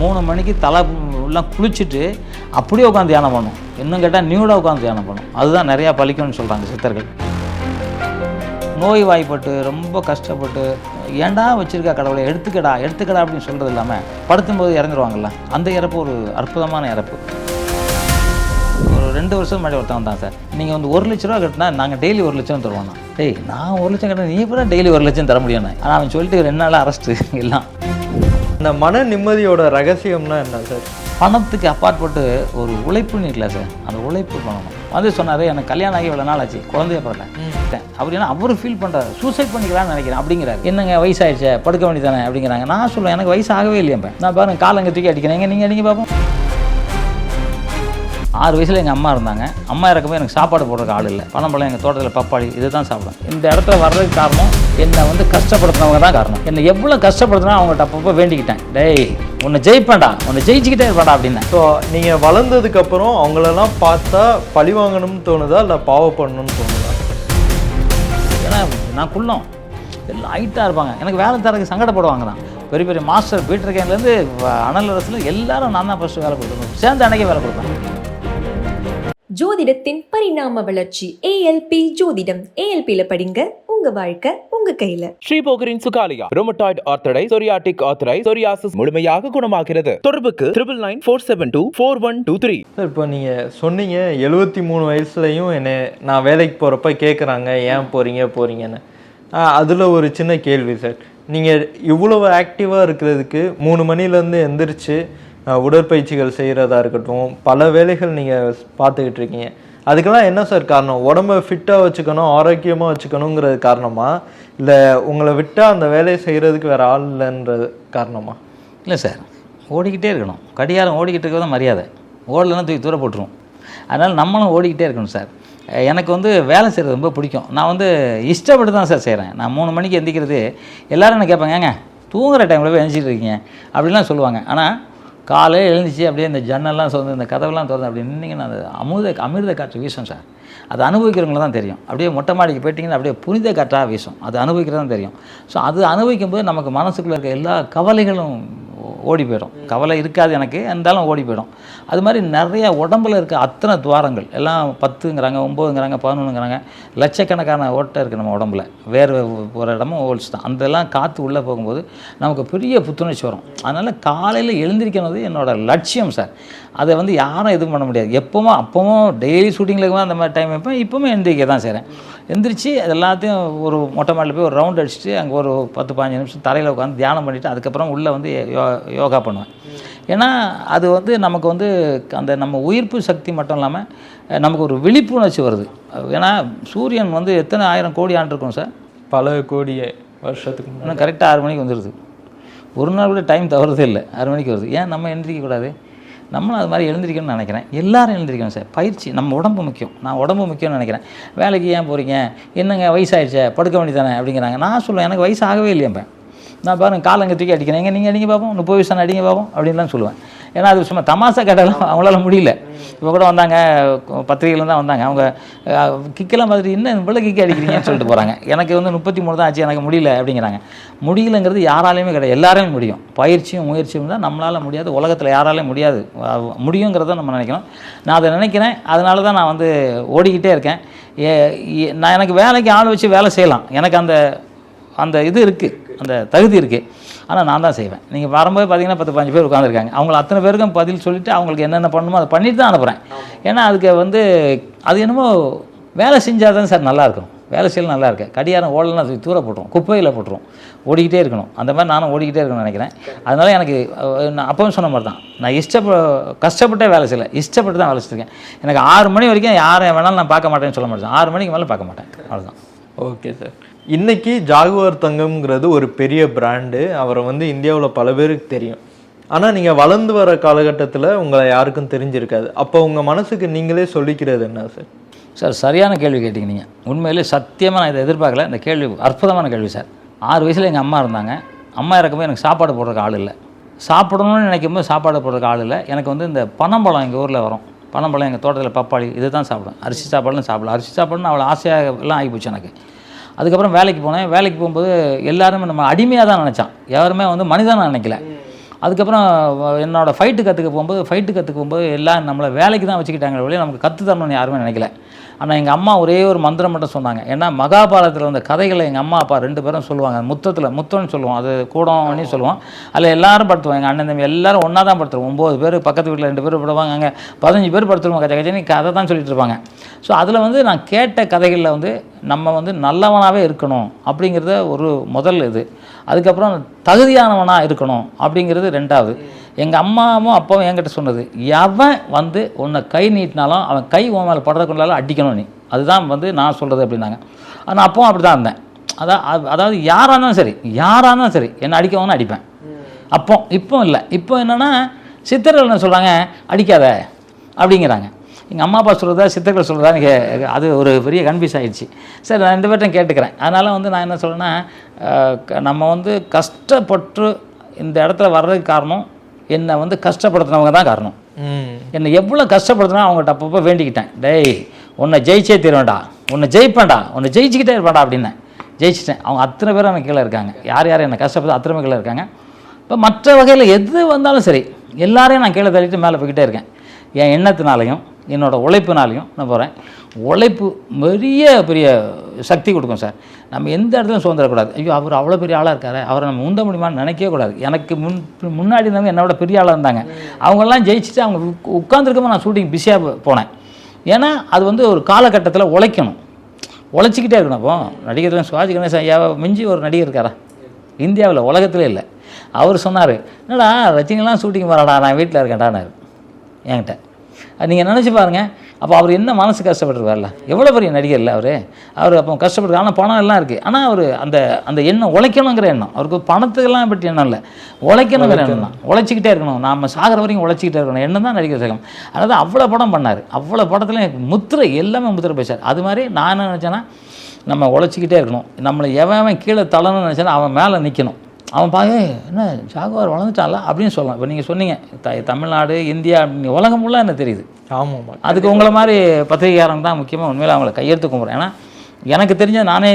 மூணு மணிக்கு தலை எல்லாம் குளிச்சுட்டு அப்படியே உட்காந்து தியானம் பண்ணும். இன்னும் கேட்டால் நியூடாக உட்காந்து தியானம் பண்ணும். அதுதான் நிறையா பழிக்கும்னு சொல்கிறாங்க சித்தர்கள். நோய் வாய்ப்பட்டு ரொம்ப கஷ்டப்பட்டு ஏண்டா வச்சுருக்கா கடவுளை? எடுத்துக்கடா எடுத்துக்கடா அப்படின்னு சொல்கிறது இல்லாமல் படுத்தும்போது இறந்துருவாங்கல்ல? அந்த இறப்பு ஒரு அற்புதமான இறப்பு. ஒரு ரெண்டு வருஷம் முன்னாடி ஒருத்தன் தான் சார். நீங்கள் வந்து ஒரு லட்ச ரூபா கட்டினா நாங்கள் டெய்லி ஒரு லட்சம் தருவோம்னா. டேய் நான் ஒரு லட்சம் கட்டினா நீ இப்போ டெய்லி ஒரு லட்சம் தர முடியும் ஆனால் அவன் சொல்லிட்டு ரெண்டு நாள் அரெஸ்ட்டு எல்லாம். இந்த மன நிம்மதியோட ரகசியம்னா என்ன சார்? பணத்துக்கு அப்பாற்பட்டு ஒரு உழைப்புன்னு இருக்குல்ல சார். அந்த உழைப்பு பண்ணணும் வந்து சொன்னார் எனக்கு கல்யாணம் ஆகி இவ்வளோ நாள் ஆச்சு குழந்தைய பிறந்தேன் அவர் என்ன அவர் ஃபீல் பண்ணுறாரு சூசைட் பண்ணிக்கலாம்னு நினைக்கிறேன் அப்படிங்கிறாரு. என்னங்க வயசாயிடுச்சே படுக்க வேண்டியதானே அப்படிங்கிறாங்க. நான் சொல்லுவேன் எனக்கு வயசு ஆகவே இல்லையா நான் பாருங்க காலங்க தூக்கி அடிக்கிறேன். நீங்கள் நீங்கள் பார்ப்போம் ஆறு வயசில் எங்கள் அம்மா இருந்தாங்க. அம்மா இறக்கும்போது எனக்கு சாப்பாடு போடுறதுக்கு ஆள் இல்லை. பழம்பழம் எங்கள் தோட்டத்தில் பப்பாளி இதுதான் தான் சாப்பிடுவேன் இந்த இடத்துல வர்றதுக்கு காரணம் என்னை வந்து கஷ்டப்படுத்துனவங்க தான் காரணம். என்னை எவ்வளோ கஷ்டப்படுத்தினா அவங்கள்ட்ட அப்பப்போ வேண்டிக்கிட்டேன். டேய் உன்னை ஜெயிப்பேன்டா. உன்னை ஜெயிச்சுக்கிட்டே இருப்பாடா அப்படின்னு. ஸோ நீங்கள் வளர்ந்ததுக்கு அப்புறம் அவங்களெல்லாம் பார்த்தா பழி வாங்கணும்னு தோணுதா? இல்லை பாவப்படணும்னு தோணுதா? ஏன்னா நான் குள்ளம். எல்லாம் ஹைட்டாக இருப்பாங்க. எனக்கு வேலை தரக்கு சங்கடப்படுவாங்க தான் பெரிய பெரிய மாஸ்டர் பீட்டர் கேன்லேருந்து அனல் அரசில் எல்லாரும் நான் தான் ஃபஸ்ட்டு வேலை கொடுக்கணும். சேர்ந்து அன்னைக்கே வேலை கொடுப்பேன். ஜோதிடத்தின் பரிணாம வளர்ச்சி ஏஎல்பி ஜோதிடம். ஏஎல்பியில படிங்க உங்க வாழ்க்கை உங்க கையில. ஸ்ரீபோகரின் சுகாலியா ரோமட்டாய்டு ஆர்த்தடை சொரியாட்டிக் ஆர்த்தரை சொரியாசிஸ் முழுமையாக குணமாகிறது. தொடர்புக்கு triple nine four seven two four one two three sir இப்போ நீங்கள் சொன்னீங்க எழுபத்தி மூணு வயசுலையும் என்னை நான் வேலைக்கு போகிறப்ப கேட்குறாங்க ஏன் போகிறீங்க போகிறீங்கன்னு அதில் ஒரு சின்ன கேள்வி சார் நீங்கள் இவ்வளவு ஆக்டிவாக இருக்கிறதுக்கு மூணு மணிலேருந்து எந்திரிச்சு உடற்பயிற்சிகள் செய்கிறதா இருக்கட்டும் பல வேலைகள் நீங்கள் பார்த்துக்கிட்டு இருக்கீங்க. அதுக்கெல்லாம் என்ன சார் காரணம்? உடம்பை ஃபிட்டாக வச்சுக்கணும் ஆரோக்கியமாக வச்சுக்கணுங்கிறது காரணமா? இல்லை உங்களை விட்டால் அந்த வேலையை செய்கிறதுக்கு வேறு ஆள் இல்லைன்றது காரணமா? இல்லை சார் ஓடிக்கிட்டே இருக்கணும். கடிகாரம் ஓடிக்கிட்டு இருக்கிறது மரியாதை. ஓடலைன்னா தூக்கி தூர போட்டுருவோம். அதனால் நம்மளும் ஓடிக்கிட்டே இருக்கணும் சார். எனக்கு வந்து வேலை செய்கிறது ரொம்ப பிடிக்கும். நான் வந்து இஷ்டப்பட்டு தான் சார் செய்கிறேன் நான் மூணு மணிக்கு எந்திக்கிறது எல்லோரும் என்ன கேட்பாங்க ஏங்க தூங்குகிற டைமில் போய் எழுந்திட்டு இருக்கீங்க அப்படிலாம் சொல்லுவாங்க. ஆனால் காலையில் எழுந்துச்சு அப்படியே இந்த ஜன்னல்லாம் சொந்த இந்த கதவெல்லாம் திறந்து அப்படி நின்னீங்கன்னா அது அமுத அமிர்த காற்று வீசும் சார். அது அனுபவிக்கிறவங்கள தான் தெரியும். அப்படியே மொட்டை மாடிக்கு போயிட்டிங்கன்னா அப்படியே புனித காற்றாக வீசும். அது அனுபவிக்கிறது தான் தெரியும். ஸோ அது அனுபவிக்கும் போது நமக்கு மனசுக்குள்ளே இருக்க எல்லா கவலைகளும் ஓடி போயிடும். கவலை இருக்காது எனக்கு இருந்தாலும் ஓடி போயிடும். அது மாதிரி நிறைய உடம்புல இருக்க அத்தனை துவாரங்கள் எல்லாம் பத்துங்கிறாங்க ஒம்போதுங்கிறாங்க பதினொன்றுங்கிறாங்க லட்சக்கணக்கான ஓட்டை இருக்குது நம்ம உடம்புல. வேறு ஒரு இடமும் ஹோல்ஸ் தான். அதெல்லாம் காற்று உள்ளே போகும்போது நமக்கு பெரிய புத்துணர்ச்சி வரும். அதனால் காலையில் எழுந்திருக்கிறது என்னோடய லட்சியம் சார். அதை வந்து யாரும் எதுவும் பண்ண முடியாது. எப்போவும் அப்போவும் டெய்லி ஷூட்டிங்கில் அந்த மாதிரி டைம் வைப்பேன். இப்போவும் எந்திரிக்க தான் செய்கிறேன் எந்திரிச்சு அது எல்லாத்தையும் ஒரு மொட்டை மாடியில் போய் ஒரு ரவுண்ட் அடிச்சுட்டு அங்கே ஒரு பத்து பதினஞ்சு நிமிஷம் தரையில் உட்காந்து தியானம் பண்ணிவிட்டு அதுக்கப்புறம் உள்ளே வந்து யோ யோகா பண்ணுவேன். ஏன்னா அது வந்து நமக்கு வந்து அந்த நம்ம உயிர்ப்பு சக்தி மட்டும் இல்லாமல் நமக்கு ஒரு விழிப்புணர்ச்சி வருது. ஏன்னா சூரியன் வந்து எத்தனை ஆயிரம் கோடி ஆண்டு இருக்கும் சார்? பல கோடிய வருஷத்துக்கு முன்னாடி. இன்னும் கரெக்டாக ஆறு மணிக்கு வந்துடுது ஒரு நாள் கூட டைம் தவறுதே இல்லை. ஆறு மணிக்கு வருது. ஏன் நம்ம எழுந்திரிக்க கூடாது? நம்மளும் அது மாதிரி எழுந்திரிக்கணும்னு நினைக்கிறேன். எல்லாரும் எழுந்திரிக்கணும் சார். பயிற்சி நம்ம உடம்பு முக்கியம். நான் உடம்பு முக்கியம்னு நினைக்கிறேன். வேலைக்கு ஏன் போகிறீங்க என்னங்க வயசாயிடுச்சே? படுக்க வேண்டியதானே அப்படிங்கிறாங்க. நான் சொல்லுவேன் எனக்கு வயசு ஆகவே நான் பாருங்க காலங்க தூக்கி அடிக்கிறேன். எங்கே நீங்கள் அடிங்க பார்ப்போம் முப்பது வயசான அடிங்க பார்ப்போம் அப்படின்லாம் சொல்லுவேன். ஏன்னா அது சும்மா தமாசா கேட்டாலும் அவங்களால முடியல. இப்போ கூட வந்தாங்க பத்திரிகையில் தான் வந்தாங்க. அவங்க கிக்கெல்லாம் பார்த்துட்டு என்ன இவ்வளோ கிக்கு அடிக்கிறீங்கன்னு சொல்லிட்டு போகிறாங்க எனக்கு வந்து முப்பத்தி மூணு தான் ஆச்சு எனக்கு முடியல அப்படிங்கிறாங்க. முடியலங்கிறது யாராலையுமே கிடையாது. எல்லாரையும் முடியும். பயிற்சியும் முயற்சியும் தான் நம்மளால் முடியாது. உலகத்தில் யாராலையும் முடியாது. முடியுங்கிறத நம்ம நினைக்கணும். நான் அதை நினைக்கிறேன். அதனால தான் நான் வந்து ஓடிக்கிட்டே இருக்கேன். நான் எனக்கு வேலைக்கு ஆள் வச்சு வேலை செய்யலாம். எனக்கு அந்த அந்த இது இருக்குது அந்த தகுதி இருக்குது ஆனால் நான் தான் செய்வேன். நீங்கள் வரும்போது பார்த்தீங்கன்னா பத்து பதினஞ்சு பேர் உட்காந்துருக்காங்க அவங்கள அத்தனை பேருக்கும் பதில் சொல்லிவிட்டு அவங்களுக்கு என்னென்ன பண்ணணுமோ அதை பண்ணிட்டு தான் அனுப்புகிறேன் ஏன்னா அதுக்கு வந்து அது என்னமோ வேலை செஞ்சால் தான் சார் நல்லாயிருக்கும் வேலை செய்யலாம் நல்லா இருக்கு. கடியாரம் ஓடலாம் தூக்கி தூர போட்டுரும். குப்பையில் போட்டுரும். ஓடிக்கிட்டே இருக்கணும். அந்த மாதிரி நானும் ஓடிக்கிட்டே இருக்கணும்னு நினைக்கிறேன். அதனால எனக்கு நான் அப்பவும் சொன்ன மாதிரி தான். நான் இஷ்டப்ப கஷ்டப்பட்டே வேலை செய்யலை. இஷ்டப்பட்டு தான் வேலை செஞ்சுருக்கேன். எனக்கு ஆறு மணி வரைக்கும் யாரை வேணாலும் நான் பார்க்க மாட்டேன்னு சொல்ல மாட்டேன். ஆறு மணிக்கு மேலே பார்க்க மாட்டேன். அவ்வளோதான் ஓகே சார். இன்றைக்கி ஜாகுவார் தங்கம்ங்கிறது ஒரு பெரிய பிராண்டு அவரை வந்து இந்தியாவில் பல பேருக்கு தெரியும். ஆனால் நீங்கள் வளர்ந்து வர காலகட்டத்தில் உங்களை யாருக்கும் தெரிஞ்சிருக்காது. அப்போ உங்கள் மனசுக்கு நீங்களே சொல்லிக்கிறது என்ன சார் சார் சரியான கேள்வி கேட்டிங்க நீங்கள் உண்மையிலே சத்தியமாக நான் இதை எதிர்பார்க்கல. இந்த கேள்வி அற்புதமான கேள்வி சார். ஆறு வயசில் எங்கள் அம்மா இருந்தாங்க. அம்மா இறக்கும்போது எனக்கு சாப்பாடு போடுறதுக்கு ஆள் இல்லை. சாப்பிடணும்னு நினைக்கும் போது சாப்பாடு போடுறதுக்கு ஆள் இல்லை. எனக்கு வந்து இந்த பனம்பழம் எங்கள் ஊரில் வரும். பனம்பழம் எங்கள் தோட்டத்தில் பப்பாளி இது தான் சாப்பிடுவேன் அரிசி சாப்பாடுலாம் சாப்பிடலாம் அரிசி சாப்பாடுன்னு அவ்வளோ ஆசையாக எல்லாம் ஆகி போச்சு எனக்கு. அதுக்கப்புறம் வேலைக்கு போனேன். வேலைக்கு போகும்போது எல்லாருமே நம்ம அடிமையாக தான் நினச்சான். யாருமே வந்து மனிதனாக நினைக்கல. அதுக்கப்புறம் என்னோடய ஃபைட்டு கற்றுக்க போகும்போது ஃபைட்டு கற்றுக்க போகும்போது எல்லாம் நம்மளை வேலைக்கு தான் வச்சுக்கிட்டாங்க ஒழிய நமக்கு கற்று தரணும்னு யாருமே நினைக்கல. ஆனால் எங்கள் அம்மா ஒரே ஒரு மந்திரம் மட்டும் சொன்னாங்க. ஏன்னா மகாபாரதத்தில் வந்த கதைகளை எங்கள் அம்மா அப்பா ரெண்டு பேரும் சொல்லுவாங்க. முத்தத்தில் முத்தம்னு சொல்லுவோம். அது கூடம்னு சொல்லுவோம். அதில் எல்லாரும் படுத்துவோம் எங்கள் அண்ணன் தம்பி எல்லாரும் ஒன்றா தான் படுத்துருவோம். ஒம்பது பேர் பக்கத்து வீட்டில் ரெண்டு பேர் படுவாங்க. அங்கே பதினஞ்சு பேர் படுத்துருவோம். கதை கஜனி கதை தான் சொல்லிட்டு இருப்பாங்க. ஸோ அதில் வந்து நான் கேட்ட கதைகளில் வந்து நம்ம வந்து நல்லவனாகவே இருக்கணும் அப்படிங்கிறத ஒரு முதல் இது. அதுக்கப்புறம் தகுதியானவனாக இருக்கணும் அப்படிங்கிறது ரெண்டாவது. எங்கள் அம்மாவும் அப்பாவும் என்கிட்ட சொன்னது எவன் வந்து உன்னை கை நீட்டினாலும் அவன் கை உன் மேலே படுறதுக்குள்ளால அடிக்கணும் நீ. அதுதான் வந்து நான் சொல்கிறது அப்படின்னாங்க. ஆனால் அப்பவும் அப்படி தான் இருந்தேன். அதான் அது- அதாவது யாராக இருந்தாலும் சரி யாராக இருந்தாலும் சரி என்னை அடிக்கவங்க அடிப்பேன். அப்போ இப்போ இல்லை. இப்போ என்னென்னா சித்தர்கள் என்ன சொல்கிறாங்க அடிக்காத அப்படிங்கிறாங்க. எங்கள் அம்மா அப்பா சொல்கிறதா சித்தர்கள் சொல்கிறதா எனக்கு அது ஒரு பெரிய கன்ஃபியூஸ் ஆயிடுச்சு. சரி நான் ரெண்டு பேர்ட்டையும் கேட்டுக்கிறேன். அதனால் வந்து நான் என்ன சொல்கிறேன்னா நம்ம வந்து கஷ்டப்பட்டு இந்த இடத்துல வர்றதுக்கு காரணம் என்னை வந்து கஷ்டப்படுத்தினவங்க தான் காரணம். என்னை எவ்வளோ கஷ்டப்படுத்தினா அவங்ககிட்ட அப்பப்போ வேண்டிக்கிட்டேன். டேய் உன்னை ஜெயிச்சே தருவேன்டா. உன்னை ஜெயிப்பேன்டா. உன்னை ஜெயிச்சுக்கிட்டே இருப்பேன்டா அப்படின்னேன். ஜெயிச்சிட்டேன். அவங்க அத்தனை பேரும் எனக்கு கீழே இருக்காங்க. யார் யார் என்னை கஷ்டப்பட்டு அத்தனை பேர் கீழே இருக்காங்க. இப்போ மற்ற வகையில் எது வந்தாலும் சரி எல்லாரையும் நான் கீழே தள்ளிட்டு மேலே போய்கிட்டே இருக்கேன். என் எண்ணத்தினாலையும் என்னோட உழைப்பினாலையும் நான் போகிறேன் உழைப்பு பெரிய பெரிய சக்தி கொடுக்கும் சார். நம்ம எந்த இடத்துலையும் சுதந்திரக்கூடாது. ஐயோ அவர் அவ்வளோ பெரிய ஆளாக இருக்காரு. அவரை நம்ம உந்த முடியுமான்னு நினைக்கவே கூடாது. எனக்கு முன் முன்னாடி இருந்தவங்க என்னோட பெரிய ஆளாக இருந்தாங்க. அவங்கெல்லாம் ஜெயிச்சுட்டு அவங்க உட்காந்துருக்கமா நான் ஷூட்டிங் பிஸியாக போனேன். ஏன்னா அது வந்து ஒரு காலகட்டத்தில் உழைக்கணும். உழைச்சிக்கிட்டே இருக்கணும். அப்போ நடிகர்கள் சுவாஜி கணேசன் ஐயாவை மிஞ்சி ஒரு நடிகர் இருக்காரா? இந்தியாவில் உலகத்திலே இல்லை. அவர் சொன்னார் என்னடா ரஜினிலாம் ஷூட்டிங் வராடா நான் வீட்டில் இருக்கேன்டானாரு என்கிட்ட. அது நீங்கள் நினச்சி பாருங்கள் அப்போ அவர் என்ன மனசு கஷ்டப்பட்டுருவார்ல எவ்வளோ பெரிய நடிகர் இல்லை அவர். அவர் அப்போ கஷ்டப்பட்டு ஆனால் பணம் எல்லாம் இருக்குது ஆனால் அவர் அந்த அந்த எண்ணம் உழைக்கணுங்கிற எண்ணம். அவருக்கு பணத்துக்கெல்லாம் பற்றி எண்ணம் இல்லை. உழைக்கணுங்கிற எண்ணம் தான். உழைச்சிக்கிட்டே இருக்கணும். நாம் சாகிற வரைக்கும் உழைச்சிக்கிட்டே இருக்கணும். எண்ணம் தான் நடிகர் சகம் அதாவது அவ்வளோ படம் பண்ணார். அவ்வளோ படத்தில் எனக்கு முத்திரை எல்லாமே முத்திரை பேசார். அது மாதிரி நான் என்ன நினச்சேன்னா நம்ம உழைச்சிக்கிட்டே இருக்கணும். நம்மளை எவன் அவன் கீழே தள்ளணும்னு நினச்சானா அவன் மேலே நிற்கணும் அவன் பாய என்ன ஜாகுவார் வளர்ந்துட்டான்ல அப்படின்னு சொல்லலாம். இப்போ நீங்கள் சொன்னீங்க த தமிழ்நாடு இந்தியா அப்படின்னு உலகம் ஃபுல்லாக எனக்கு தெரியுது? ஆமாம்மா அதுக்கு உங்களை மாதிரி பத்திரிகையாளன் தான் முக்கியமாக உண்மையில அவங்கள கையெழுத்து கும்பிட்றேன். ஏன்னா எனக்கு தெரிஞ்ச நானே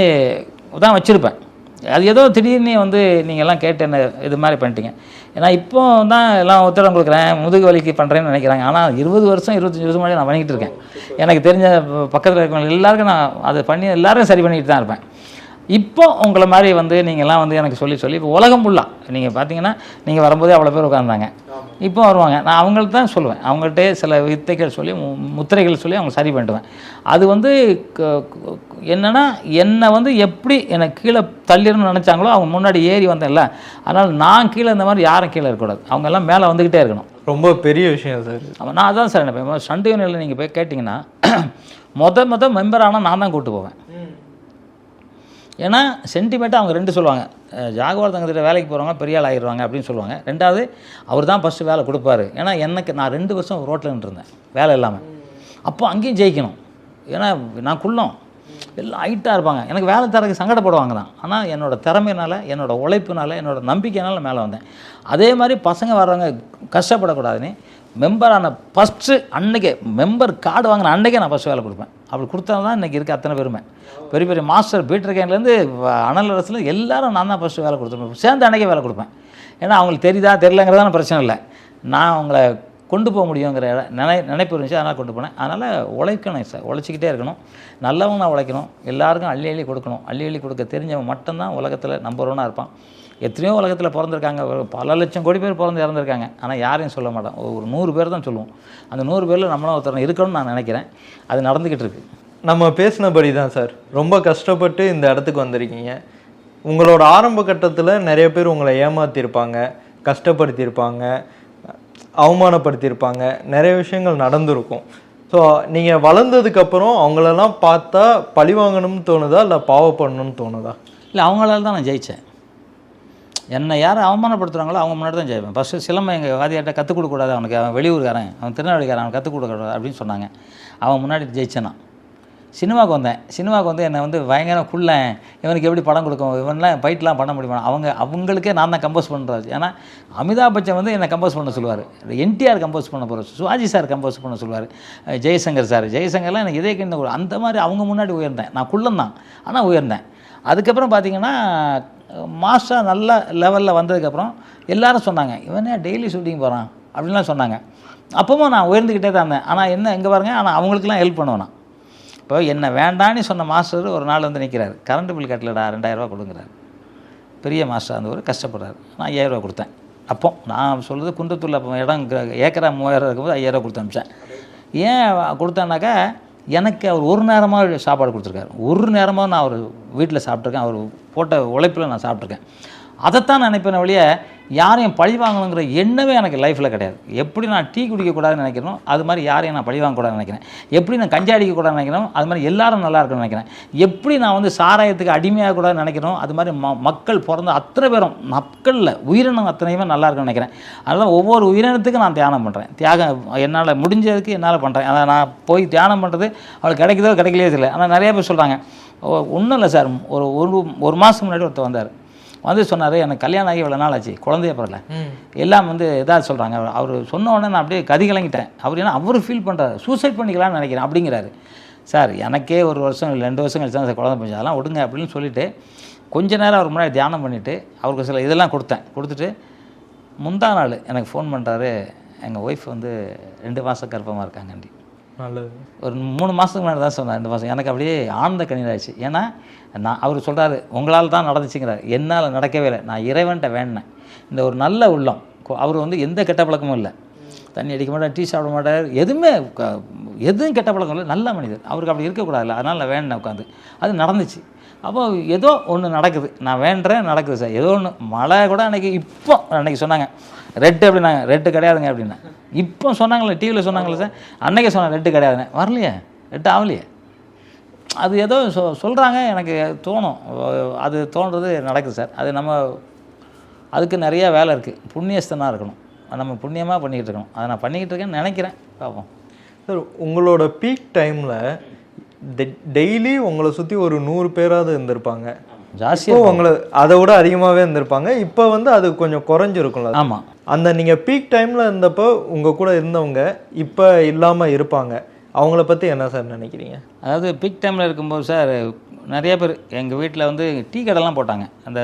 தான் வச்சுருப்பேன். அது ஏதோ திடீர்னு வந்து நீங்கள் எல்லாம் கேட்டு என்ன இது மாதிரி பண்ணிட்டீங்க. ஏன்னா இப்போ தான் எல்லாம் உத்தரவு கொடுக்குறேன் முதுகு வலிக்கு பண்ணுறேன்னு நினைக்கிறாங்க. ஆனால் இருபது வருஷம் இருபத்தஞ்சி வருஷம் முன்னாடி நான் பண்ணிக்கிட்டு இருக்கேன். எனக்கு தெரிஞ்ச பக்கத்தில் இருக்கிறவங்க எல்லாருக்கும் நான் அதை பண்ணி எல்லாரும் சரி பண்ணிக்கிட்டு தான் இருப்பேன். இப்போ உங்களை மாதிரி வந்து நீங்கள்லாம் வந்து எனக்கு சொல்லி சொல்லி இப்போ உலகம் ஃபுல்லாக நீங்கள் பார்த்தீங்கன்னா நீங்கள் வரும்போதே அவ்வளோ பேர் உட்காந்தாங்க இப்போ வருவாங்க. நான் அவங்கள்ட்ட தான் சொல்லுவேன். அவங்கள்ட்ட சில வித்தைகள் சொல்லி முத்திரைகள் சொல்லி அவங்க சரி பண்ணிடுவேன். அது வந்து என்னன்னா என்னை வந்து எப்படி என்னை கீழே தள்ளிடணும்னு நினச்சாங்களோ அவங்க முன்னாடி ஏறி வந்தேன்ல அதனால் நான் கீழே இந்த மாதிரி யாரும் கீழே இருக்கக்கூடாது. அவங்க எல்லாம் மேலே வந்துக்கிட்டே இருக்கணும். ரொம்ப பெரிய விஷயம் சார் நான் அதான் சார் நினைப்பேன். சண்டே யூனியனில் நீங்கள் போய் கேட்டிங்கன்னா மொத மொத மெம்பர் ஆனால் நான் தான் கூப்பிட்டு போவேன். ஏன்னா சென்டிமெண்ட்டாக அவங்க ரெண்டு சொல்லுவாங்க. ஜாகுவார் தங்கத்திட்ட வேலைக்கு போகிறவங்க பெரிய ஆள் ஆகிடுவாங்க அப்படின்னு சொல்லுவாங்க. ரெண்டாவது அவர் தான் ஃபஸ்ட்டு வேலை கொடுப்பாரு. ஏன்னா எனக்கு நான் ரெண்டு வருஷம் ரோட்டில் நின்றுருந்தேன் வேலை இல்லாமல் அப்போ அங்கேயும் ஜெயிக்கணும். ஏன்னா நான் குள்ளம். எல்லாம் ஹைட்டாக இருப்பாங்க. எனக்கு வேலை தரக்கு சங்கடப்படுவாங்க தான். ஆனால் என்னோட திறமையினால என்னோட உழைப்புனால என்னோடய நம்பிக்கையினால மேலே வந்தேன். அதே மாதிரி பசங்க வர்றவங்க கஷ்டப்படக்கூடாதுன்னு மெம்பரான ஃபஸ்ட்டு அன்னைக்கே மெம்பர் கார்டு வாங்கின அன்னைக்கே நான் ஃபஸ்ட் வேலை கொடுப்பேன். அப்படி கொடுத்தா தான் இன்றைக்கி இருக்க அத்தனை பெருமை. பெரிய பெரிய மாஸ்டர் பீட்டர் கேன்லேருந்து அனல் அரசில் எல்லாரும் நான் தான் ஃபஸ்ட்டு வேலை கொடுத்துருப்பேன். சேர்ந்து அன்னைக்கே வேலை கொடுப்பேன். ஏன்னா அவங்களுக்கு தெரியுதா தெரியலங்கிறதான பிரச்சனை இல்லை. நான் அவங்கள கொண்டு போக முடியுங்கிற இட- நினை நினைப்பு இருந்துச்சு அதனால் கொண்டு போனேன். அதனால் உழைக்கணும் சார் உழைச்சிக்கிட்டே இருக்கணும். நல்லவங்க நான் உழைக்கணும். எல்லாருக்கும் அள்ளி அள்ளி கொடுக்கணும். அள்ளி அள்ளி கொடுக்க தெரிஞ்சவன் மட்டும்தான் உலகத்தில் நம்பர் ஒன்னாக இருப்பான். எத்தனையோ உலகத்தில் பிறந்திருக்காங்க. பல லட்சம் கோடி பேர் பிறந்து இறந்துருக்காங்க. ஆனால் யாரையும் சொல்ல மாட்டோம். ஒரு நூறு பேர் தான் சொல்லுவோம். அந்த நூறு பேரில் நம்மளும் ஒருத்தர் இருக்கணும்னு நான் நினைக்கிறேன். அது நடந்துக்கிட்டு இருக்கு. நம்ம பேசினபடி தான் சார். ரொம்ப கஷ்டப்பட்டு இந்த இடத்துக்கு வந்திருக்கீங்க. உங்களோட ஆரம்ப கட்டத்தில் நிறைய பேர் உங்களை ஏமாத்திருப்பாங்க கஷ்டப்படுத்தியிருப்பாங்க அவமானப்படுத்தியிருப்பாங்க நிறைய விஷயங்கள் நடந்திருக்கும். ஸோ நீங்கள் வளர்ந்ததுக்கப்புறம் அவங்களெல்லாம் பார்த்தா பழி வாங்கணும்னு தோணுதா? இல்லை பாவப்படணும்னு தோணுதா? இல்லை அவங்களால தான் நான் ஜெயித்தேன் என்னை யார் அவமானப்படுத்துகிறாங்களோ அவங்க முன்னாடி தான் ஜெயிப்பேன். ஃபஸ்ட்டு சிலம்பம் எங்கள் வாதியாட்ட கற்றுக் கொடுக்கூடாது அவனுக்கு அவன் வெளியூர்காரன் அவன் திருநெல்வேலிக்காரன் அவன் கற்றுக் கொடுக்கக்கூடாது அப்படின்னு சொன்னாங்க. அவன் முன்னாடி ஜெயிச்சேன் சினிமாவுக்கு வந்தேன். சினிமாவுக்கு வந்து என்னை வந்து பயங்கர குள்ளேன். இவனுக்கு எப்படி படம் கொடுக்கும்? இவன்லாம் ஃபைட்லாம் பண்ண முடியுமா? அவங்க அவங்களுக்கே நான் தான் கம்போஸ் பண்ணுறது ஏன்னா அமிதாப் பச்சன் வந்து என்னை கம்போஸ் பண்ண சொல்லுவார். என்டிஆர் கம்போஸ் பண்ண போகிற சுவாஜி சார் கம்போஸ் பண்ண சொல்லுவார். ஜெய்சங்கர் சார். ஜெய்சங்கர்லாம் எனக்கு இதே கிண்ண அந்த மாதிரி அவங்க முன்னாடி உயர்ந்தேன். நான் குள்ளம் தான் ஆனால் உயர்ந்தேன். அதுக்கப்புறம் பார்த்தீங்கன்னா மாஸ்டர் நல்ல லெவலில் வந்ததுக்கப்புறம் எல்லாரும் சொன்னாங்க இவனே டெய்லி ஷூட்டிங் போகிறான் அப்படின்லாம் சொன்னாங்க. அப்பவும் நான் உயர்ந்துக்கிட்டே தான் இருந்தேன். ஆனால் என்ன எங்கே பாருங்க ஆனால் அவங்களுக்குலாம் ஹெல்ப் பண்ணுவேன் நான் இப்போ என்ன வேண்டான்னு சொன்ன மாஸ்டர் ஒரு நாள் வந்து நிற்கிறார் கரண்ட் பில் கட்டலடா ரெண்டாயிரரூவா கொடுங்குறாரு. பெரிய மாஸ்டர் அந்த ஒரு கஷ்டப்படுறாரு. நான் ஐயாயிரரூவா கொடுத்தேன். அப்போ நான் சொல்கிறது குன்றத்தூரில் அப்போ இடம் ஏக்கரா மூவாயிரம் இருக்கும்போது ஐயாயிரரூவா கொடுத்து அனுப்பிச்சேன். ஏன் கொடுத்தேன்னாக்கா எனக்கு அவர் ஒரு நேரமாக சாப்பாடு கொடுத்துருக்காரு. ஒரு நேரமாக நான் அவர் வீட்டில் சாப்பிட்ருக்கேன் அவர் போட்ட உழைப்பில் நான் சாப்பிட்ருக்கேன் அதைத்தான் நினைப்பேன் வழிய யாரையும் பழி வாங்கணுங்கிற எண்ணமே எனக்கு லைஃப்பில் கிடையாது. எப்படி நான் டீ குடிக்கக்கூடாதுன்னு நினைக்கிறேன் அது மாதிரி யாரையும் நான் பழி வாங்கக்கூடாதுன்னு நினைக்கிறேன். எப்படி நான் கஞ்சா அடிக்கக்கூடாதுன்னு நினைக்கிறோம் அது மாதிரி எல்லாரும் நல்லா இருக்கணும்னு நினைக்கிறேன். எப்படி நான் வந்து சாராயத்துக்கு அடிமையாகக்கூடாதுன்னு நினைக்கிறோம் அது மாதிரி ம மக்கள் பிறந்த அத்தனை பேரும் மக்களில் உயிரினம் அத்தனையுமே நல்லா இருக்குன்னு நினைக்கிறேன். அதனால் ஒவ்வொரு உயிரினத்துக்கும் நான் தியானம் பண்ணுறேன் தியாகம் என்னால் முடிஞ்சதுக்கு என்னால் பண்ணுறேன் அதை நான் போய் தியானம் பண்ணுறது அவளுக்கு கிடைக்குதோ கிடைக்கலையோ தெரியல. ஆனால் நிறைய பேர் சொல்கிறாங்க ஒன்றும் இல்லை சார். ஒரு ஒரு ஒரு மாதத்துக்கு முன்னாடி ஒருத்தர் வந்தார். வந்து சொன்னார் எனக்கு கல்யாணம் ஆகி இவ்வளோ நாள் ஆச்சு குழந்தைய பிறல எல்லாம் வந்து இதாக சொல்கிறாங்க அவர் சொன்ன உடனே நான் அப்படியே கதி கலங்கிட்டேன். அவர் ஏன்னா அவர் ஃபீல் பண்ணுறாரு சூசைட் பண்ணிக்கலாம்னு நினைக்கிறேன் அப்படிங்கிறாரு. சார் எனக்கே ஒரு வருஷம் ரெண்டு வருஷம் கழிச்சு தான் குழந்தை போச்சு அதெல்லாம் விடுங்க அப்படின்னு சொல்லிட்டு கொஞ்ச நேரம் அவர் முன்னாடி தியானம் பண்ணிவிட்டு அவருக்கு சில இதெல்லாம் கொடுத்தேன். கொடுத்துட்டு முந்தா நாள் எனக்கு ஃபோன் பண்ணுறாரு எங்கள் ஒய்ஃப் வந்து ரெண்டு மாதம் கர்ப்பமாக இருக்காங்கண்டி. நல்லது. ஒரு மூணு மாதத்துக்கு முன்னாடி தான் சொன்னேன் ரெண்டு மாதம் எனக்கு அப்படியே ஆனந்த கண்ணீராச்சு ஏன்னா நான் அவர் சொல்கிறாரு உங்களால் தான் நடந்துச்சுங்கிறார். என்னால் நடக்கவே இல்லை. நான் இறைவன்ட்ட வேண்டினேன் இந்த ஒரு நல்ல உள்ளம். அவர் வந்து எந்த கெட்ட பழக்கமும் இல்லை. தண்ணி அடிக்க மாட்டார் டீ சாப்பிட மாட்டார். எதுவுமே எதுவும் கெட்ட பழக்கம் இல்லை. நல்ல மனிதர். அவருக்கு அப்படி இருக்கக்கூடாதுல்ல. அதனால் நான் வேண்டினேன் உட்காந்து அது நடந்துச்சு. அப்போ ஏதோ ஒன்று நடக்குது. நான் வேண்டேன் நடக்குது சார். ஏதோ ஒன்று மழை கூட அன்றைக்கி இப்போ அன்றைக்கி சொன்னாங்க. ரெட்டு அப்படின்னாங்க. ரெட்டு கிடையாதுங்க அப்படின்னா. இப்போ சொன்னாங்களே டிவியில் சொன்னாங்களே சார். அன்றைக்கே சொன்னாங்க ரெட்டு கிடையாதுங்க. வரலையே. ரெட்டு ஆகலையே. அது ஏதோ சொ சொல்கிறாங்க எனக்கு தோணும். அது தோன்றது நடக்குது சார். அது நம்ம அதுக்கு நிறையா வேலை இருக்குது புண்ணியஸ்தனாக இருக்கணும். நம்ம புண்ணியமாக பண்ணிக்கிட்டு இருக்கணும். அதை நான் பண்ணிக்கிட்டு இருக்கேன்னு நினைக்கிறேன். பார்ப்போம் சார் உங்களோட பீக் டைமில் டெய்லி உங்களை சுற்றி ஒரு நூறு பேராவது இருந்திருப்பாங்க. ஜாஸ்தியாக உங்களை அதை விட அதிகமாகவே இருந்திருப்பாங்க. இப்போ வந்து அது கொஞ்சம் குறைஞ்சிருக்கும்ல. ஆமாம் அந்த நீங்கள் பீக் டைமில் இருந்தப்போ உங்கள் கூட இருந்தவங்க இப்போ இல்லாமல் இருப்பாங்க. அவங்கள பற்றி என்ன சார் நினைக்கிறீங்க? அதாவது பிக் டைமில் இருக்கும்போது சார் நிறைய பேர் எங்கள் வீட்டில் வந்து டீ கடைலாம் போட்டாங்க. அந்த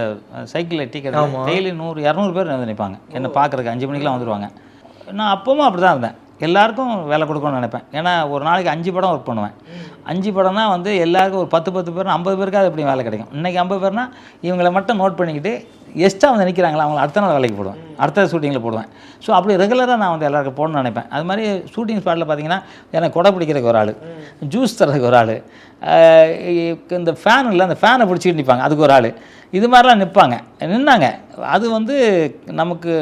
சைக்கிளில் டீ கடை. டெய்லி நூறு இரநூறு பேர் வந்து நிற்பாங்க என்னை பார்க்குறக்கு அஞ்சு மணிக்கெலாம் வந்துடுவாங்க நான் அப்பவும் அப்படி தான் இருந்தேன். எல்லாருக்கும் வேலை கொடுக்கணும்னு நினைப்பேன். ஏன்னா ஒரு நாளைக்கு அஞ்சு படம் ஒர்க் பண்ணுவேன். அஞ்சு படம்னா வந்து எல்லாருக்கும் ஒரு பத்து பத்து பேர் ஐம்பது பேருக்காவது எப்படி வேலை கிடைக்கும். இன்றைக்கி ஐம்பது பேர்னா இவங்களை மட்டும் நோட் பண்ணிக்கிட்டு எஸ்ட்டாக வந்து நிற்கிறாங்களா அவங்கள அடுத்த நாள் வேலைக்கு போடுவேன். அடுத்த ஷூட்டிங்கில் போடுவேன். ஸோ அப்படி ரெகுலராக நான் வந்து எல்லாருக்கும் போடணும்னு நினைப்பேன். அது மாதிரி ஷூட்டிங் ஸ்பாட்டில் பார்த்தீங்கன்னா எனக்கு கொடை பிடிக்கிறதுக்கு ஒரு ஆள் ஜூஸ் தரதுக்கு ஒரு ஆள் இந்த ஃபேன் இல்லை அந்த ஃபேனை பிடிச்சிக்கிட்டு நிற்பாங்க அதுக்கு ஒரு ஆள். இது மாதிரிலாம் நிற்பாங்க நின்னாங்க. அது வந்து நமக்கு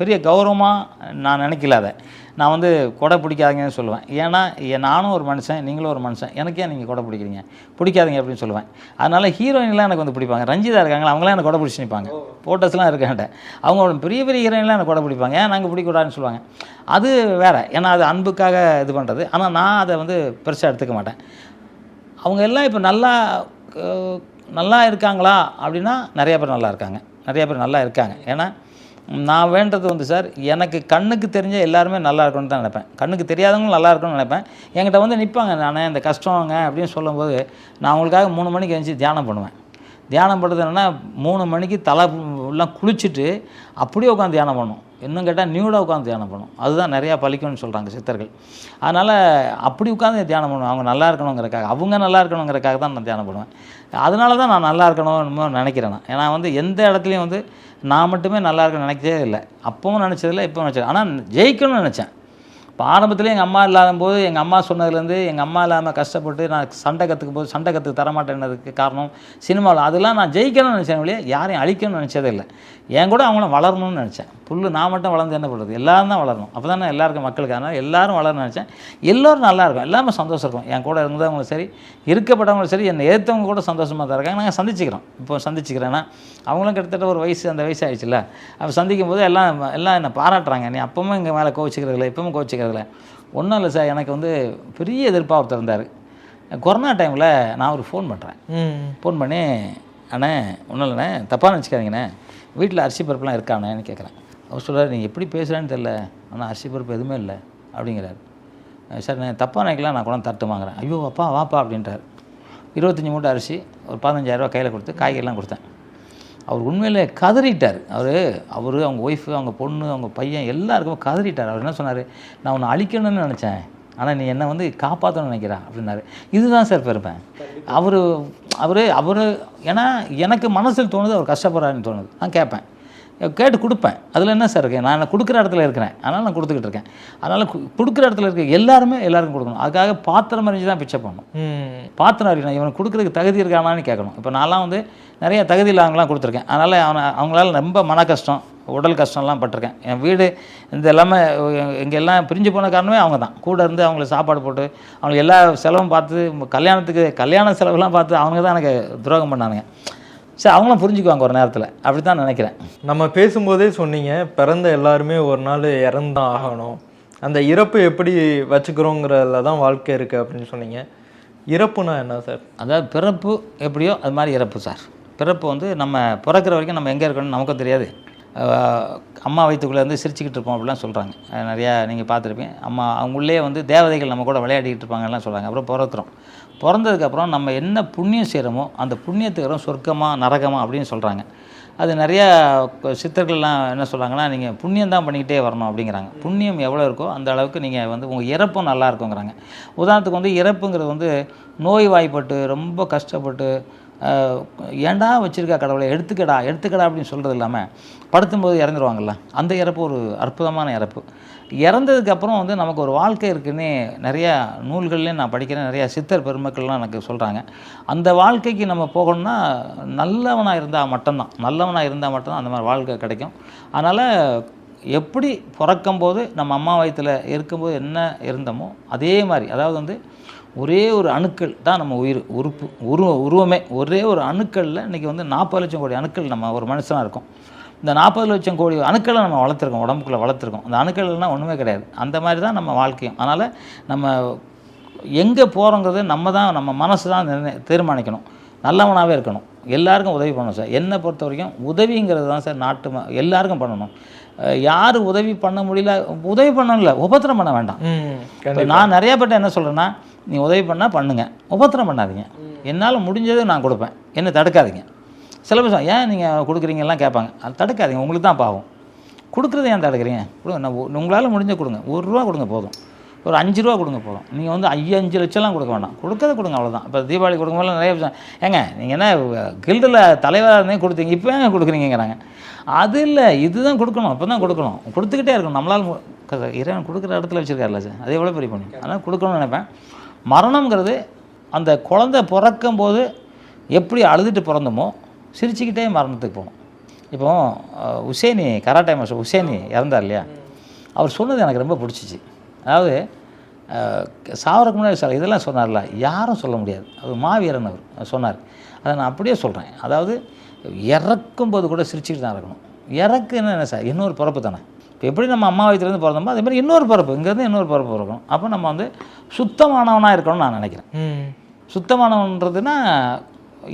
பெரிய கௌரவமாக நான் நினைக்கல அதை. நான் வந்து கொடை பிடிக்காதீங்கன்னு சொல்லுவேன். ஏன்னா நானும் ஒரு மனுஷன் நீங்களும் ஒரு மனுஷன். எனக்கு நீங்கள் கொடை பிடிக்கிறீங்க? பிடிக்காதீங்க அப்படின்னு சொல்லுவேன். அதனால் ஹீரோயின்லாம் எனக்கு வந்து பிடிப்பாங்க. ரஞ்சிதா இருக்காங்களா அவங்களாம் எனக்கு கொடை பிடிச்சி நிற்பாங்க ஃபோட்டோஸ்லாம் இருக்காண்ட அவங்க பெரிய பெரிய ஹீரோயின்லாம் எனக்கு கொடை பிடிப்பாங்க. ஏன் நாங்கள் பிடிக்கூடாதுன்னு சொல்லுவாங்க. அது வேற. ஏன்னா அது அன்புக்காக இது பண்ணுறது ஆனால் நான் அதை வந்து பெருசாக எடுத்துக்க மாட்டேன். அவங்க எல்லாம் இப்போ நல்லா நல்லா இருக்காங்களா அப்படின்னா நிறைய பேர் நல்லா இருக்காங்க. நிறைய பேர் நல்லா இருக்காங்க. ஏன்னா நான் வேண்டது வந்து சார் எனக்கு கண்ணுக்கு தெரிஞ்ச எல்லாருமே நல்லா இருக்கணும்னு தான் நினைப்பேன். கண்ணுக்கு தெரியாதவங்களும் நல்லா இருக்கணும்னு நினைப்பேன். என்கிட்ட வந்து நிற்பாங்க நான் இந்த கஷ்டங்க அப்படின்னு சொல்லும்போது நான் அவங்களுக்காக மூணு மணிக்கு எழுந்துச்சி தியானம் பண்ணுவேன். தியானம் பண்ணுறது என்னென்னா மூணு மணிக்கு தலை எல்லாம் குளிச்சுட்டு அப்படியே உட்காந்து தியானம் பண்ணும். இன்னும் கேட்டால் நியூடாக உட்காந்து தியானம் பண்ணும். அதுதான் நிறையா பலிக்கும்னு சொல்கிறாங்க சித்தர்கள். அதனால் அப்படி உட்காந்து தியானம் பண்ணுவேன் அவங்க நல்லா இருக்கணுங்கிறக்காக அவங்க நல்லா இருக்கணுங்கிறக்காக தான் நான் தியானம் பண்ணுவேன். அதனால தான் நான் நல்லா இருக்கணும்னு நினைக்கிறேன் நான். ஏன்னா வந்து எந்த இடத்துலையும் வந்து நான் மட்டுமே நல்லா இருக்கணும்னு நினைச்சதே இல்லை. அப்பவும் நினச்சதில்லை இப்போவும் நினச்சது ஆனால் ஜெயிக்கணும்னு நினச்சேன். இப்போ ஆரம்பத்தில் எங்கள் அம்மா இல்லாத போது எங்கள் அம்மா சொன்னதுலேருந்து எங்கள் அம்மா இல்லாமல் கஷ்டப்பட்டு நான் சண்டை கற்றுக்கும் போது சண்டை கற்றுக்க தரமாட்டேன்னதுக்கு காரணம் சினிமாவில். அதெல்லாம் நான் ஜெயிக்கணும்னு நினச்சேன் ஒழிய யாரையும் அழிக்கணும்னு நினச்சதே இல்லை. என் கூட அவங்களும் வளரணும்னு நினச்சேன். புல்லு நான் மட்டும் வளர்ந்து என்ன பண்ணுறது எல்லாரும் தான் வளரணும். அப்போ தானே எல்லாருக்கும் மக்களுக்கு அதனால் எல்லாரும் வளரணும்னு நினச்சேன். எல்லோரும் நல்லா இருக்கும். எல்லாமே சந்தோஷம் இருக்கும். என் கூட இருந்தவங்களும் சரி இருக்கப்பட்டவங்களும் சரி என்னை ஏற்றவங்க கூட சந்தோஷமாக தான் இருக்காங்க. நாங்கள் சந்திச்சுக்கிறோம். இப்போ சந்திச்சுக்கிறேன்னா அவங்களும் கிட்டத்தட்ட ஒரு வயசு அந்த வயசு ஆயிடுச்சுல்ல. அப்போ சந்திக்கும் போது எல்லாம் எல்லாம் என்னை பாராட்டுறாங்க. நீ அப்பவும் எங்கள் மேலே கோவிச்சுக்கிறதில்ல இப்பவும் கோவிச்சுக்கிறதில்ல. ஒன்றும் இல்லை சார் எனக்கு வந்து பெரிய எதிர்ப்பாக ஒருத்தர் இருந்தார். கொரோனா டைமில் நான் ஒரு ஃபோன் பண்ணுறேன் ஃபோன் பண்ணி அண்ணே ஒன்றும் இல்லைண்ணே தப்பாக நினச்சிக்காதீங்கண்ணே. வீட்டில் அரிசி பருப்புலாம் இருக்காண்ணேன்னு கேட்குறேன் அவர் சொல்கிறார் நீ எப்படி பேசுகிறான்னு தெரில ஆனால் அரிசி பருப்பு எதுவுமே இல்லை. அப்படிங்கிறாரு. சார் நான் தப்பாக நினைக்கலாம் நான் கூட தட்டுமாங்கிறேன் ஐயோ அப்பா வாப்பா அப்படின்றார். இருபத்தஞ்சி மூட்டை அரிசி ஒரு பதினஞ்சாயிரரூவா கையில் கொடுத்து காய்கறிலாம் கொடுத்தேன். அவர் உண்மையில் கதறிட்டார். அவர் அவர் அவங்க ஒய்ஃபு அவங்க பொண்ணு அவங்க பையன் எல்லாருக்கும் கதறிட்டார். அவர் என்ன சொன்னார்? நான் உன்னை அழிக்கணும்னு நினச்சேன். ஆனால் நீ என்னை வந்து காப்பாற்றணும்னு நினைக்கிறா. அப்படின்னாரு. இதுதான் சார் பெருமை. அவர் அவர் அவர் ஏன்னா எனக்கு மனசில் தோணுது அவர் கஷ்டப்படுறாருன்னு தோணுது. நான் கேட்பேன். கேட்டு கொடுப்பேன். அதில் என்ன சார் இருக்கு? நான் கொடுக்குற இடத்துல இருக்கிறேன். அதனால் நான் கொடுத்துக்கிட்டு இருக்கேன். அதனால் கொடுக்குற இடத்துல இருக்க எல்லாருமே எல்லாருக்கும் கொடுக்கணும். அதுக்காக பாத்திரம் அறிஞ்சு தான் பிச்சை பண்ணணும் பாத்திரம் அறியணும் இவனுக்கு கொடுக்குறதுக்கு தகுதி இருக்கானான்னு கேட்கணும். இப்போ நான்லாம் வந்து நிறைய தகுதி இல்லாதவங்களாம் கொடுத்துருக்கேன். அதனால் அவனை அவங்களால ரொம்ப மன கஷ்டம் உடல் கஷ்டம்லாம் பட்டிருக்கேன். என் வீடு இந்த எல்லாமே இங்கே எல்லாம் பிரிஞ்சு போன காரணமே அவங்க தான். கூட இருந்து அவங்களுக்கு சாப்பாடு போட்டு அவங்களுக்கு எல்லா செலவும் பார்த்து கல்யாணத்துக்கு கல்யாண செலவுலாம் பார்த்து அவங்க தான் எனக்கு துரோகம் பண்ணானுங்க. சரி அவங்களும் புரிஞ்சுக்குவாங்க ஒரு நேரத்தில். அப்படி தான் நினைக்கிறேன். நம்ம பேசும்போதே சொன்னீங்க பிறந்த எல்லாருமே ஒரு நாள் இறந்தான் ஆகணும். அந்த இறப்பு எப்படி வச்சுக்கிறோங்கிறதுல தான் வாழ்க்கை இருக்குது அப்படின்னு சொன்னீங்க. இறப்புனா என்ன சார்? அதாவது பிறப்பு எப்படியோ அது மாதிரி இறப்பு சார். பிறப்பு வந்து நம்ம பிறக்கிற வரைக்கும் நம்ம எங்கே இருக்கணும்னு நமக்கும் தெரியாது. அம்மா வயிற்றுக்குள்ளே இருந்து சிரிச்சுக்கிட்டு இருப்போம் அப்படிலாம் சொல்கிறாங்க நிறையா நீங்கள் பார்த்துருப்பீங்க. அம்மா அவங்களே வந்து தேவதைகள் நம்ம கூட விளையாடிக்கிட்டு இருப்பாங்கலாம் சொல்கிறாங்க அப்புறம் பிறக்கிறோம். பிறந்ததுக்கப்புறம் நம்ம என்ன புண்ணியம் செய்கிறோமோ அந்த புண்ணியத்துக்கு சொர்க்கமாக நரகமாக அப்படின்னு சொல்கிறாங்க. அது நிறையா சித்தர்கள்லாம் என்ன சொல்கிறாங்கன்னா நீங்கள் புண்ணியம் தான் பண்ணிக்கிட்டே வரணும் அப்படிங்கிறாங்க. புண்ணியம் எவ்வளோ இருக்கோ அந்த அளவுக்கு நீங்கள் வந்து உங்கள் இறப்பும் நல்லா இருக்குங்கிறாங்க. உதாரணத்துக்கு வந்து இறப்புங்கிறது வந்து நோய் வாய்ப்பட்டு ரொம்ப கஷ்டப்பட்டு ஏண்டா ஏன்டா கடவுளை? எடுத்துக்கடா எடுத்துக்கடா அப்படின்னு சொல்கிறது இல்லாமல் படுத்தும்போது இறந்துருவாங்கள்ல அந்த இறப்பு ஒரு அற்புதமான இறப்பு. இறந்ததுக்கப்புறம் வந்து நமக்கு ஒரு வாழ்க்கை இருக்குன்னே நிறையா நூல்கள்லேயும் நான் படிக்கிறேன். நிறையா சித்தர் பெருமக்கள்லாம் எனக்கு சொல்கிறாங்க அந்த வாழ்க்கைக்கு நம்ம போகணும்னா நல்லவனாக இருந்தால் மட்டும்தான். நல்லவனாக இருந்தால் மட்டும்தான் அந்த மாதிரி வாழ்க்கை கிடைக்கும். அதனால் எப்படி பிறக்கும்போது நம்ம அம்மா வயத்தில் இருக்கும்போது என்ன இருந்தோமோ அதே மாதிரி அதாவது வந்து ஒரே ஒரு அணுக்கள் தான் நம்ம உயிர் உறுப்பு உருவ உருவமே. ஒரே ஒரு அணுக்களில் இன்றைக்கி வந்து நாற்பது லட்சம் கோடி அணுக்கள் நம்ம ஒரு மனுஷனாக இருக்கோம். இந்த நாற்பது லட்சம் கோடி அணுக்களை நம்ம வளர்த்துருக்கோம் உடம்புக்குள்ளே வளர்த்துருக்கோம். அந்த அணுக்கள்லாம் ஒன்றுமே கிடையாது. அந்த மாதிரி தான் நம்ம வாழ்க்கையும். அதனால் நம்ம எங்கே போகிறோங்கிறது நம்ம தான் நம்ம மனசு தான் நிர்ணய- தீர்மானிக்கணும். நல்லவனாகவே இருக்கணும். எல்லாருக்கும் உதவி பண்ணணும் சார். என்னை பொறுத்த வரைக்கும் உதவிங்கிறது தான் சார் நாட்டு ம எல்லாருக்கும் பண்ணணும். யார் உதவி பண்ண முடியல உதவி பண்ணல உபத்திரம் பண்ண வேண்டாம். நான் நிறைய பேர்ட்ட என்ன சொல்கிறேன்னா நீ உதவி பண்ணால் பண்ணுங்க. உபத்திரம் பண்ணாதீங்க. என்னால் முடிஞ்சது நான் கொடுப்பேன். என்னை தடுக்காதீங்க. சில பேர் ஏன் நீங்கள் கொடுக்குறீங்கலாம் கேட்பாங்க. அது தடுக்காதீங்க. உங்களுக்கு தான் பாவம். கொடுக்குறது ஏன் தடுக்கிறீங்க? கொடுங்க. நான் உங்களால் முடிஞ்ச கொடுங்க. ஒரு ரூபா கொடுங்க போதும். ஒரு அஞ்சு ரூபா கொடுங்க போதும். நீங்கள் வந்து ஐயா அஞ்சு லட்சம்லாம் கொடுக்க வேண்டாம் கொடுக்கறத கொடுங்க அவ்வளோதான் இப்போ தீபாவளி கொடுக்கும்போது நிறைய ஏங்க நீங்கள் என்ன கில்டில் தலைவராக இருந்தே கொடுத்தீங்க. இப்போ ஏங்க கொடுக்குறீங்கிறாங்க அது இல்லை. இதுதான் கொடுக்கணும். அப்போ தான் கொடுக்கணும். கொடுத்துக்கிட்டே இருக்கணும். நம்மளால் இறைவன் கொடுக்குற இடத்துல வச்சுருக்காருல்ல சார். அது எவ்வளோ பெரிய பண்ணி அதனால் கொடுக்கணும்னு நினைப்பேன். மரணங்கிறது அந்த குழந்தை பிறக்கும் போது எப்படி அழுதுட்டு பிறந்தோமோ சிரிச்சுக்கிட்டே மரணத்துக்கு போகணும். இப்போ உசேனி கராட்டை மாஸ்டர் உசேனி இறந்தார் இல்லையா? அவர் சொன்னது எனக்கு ரொம்ப பிடிச்சிச்சு. அதாவது சாவரக்கு முன்னாடி சார் இதெல்லாம் சொன்னார்ல யாரும் சொல்ல முடியாது. அது மாவீரன் அவர் சொன்னார். அதை நான் அப்படியே சொல்கிறேன் அதாவது இறக்கும்போது கூட சிரிச்சுக்கிட்டு தான் இருக்கணும். இறக்குன்னு என்ன சார்? இன்னொரு பிறப்பு தானே? இப்போ எப்படி நம்ம அம்மா வயிற்றுலேருந்து பிறந்தோமோ அதே மாதிரி இன்னொரு பிறப்பு இங்கேருந்து இன்னொரு பிறப்பு பிறக்கணும் அப்போ நம்ம வந்து சுத்தமானவனாக இருக்கணும்னு நான் நினைக்கிறேன். சுத்தமானவன்றதுன்னா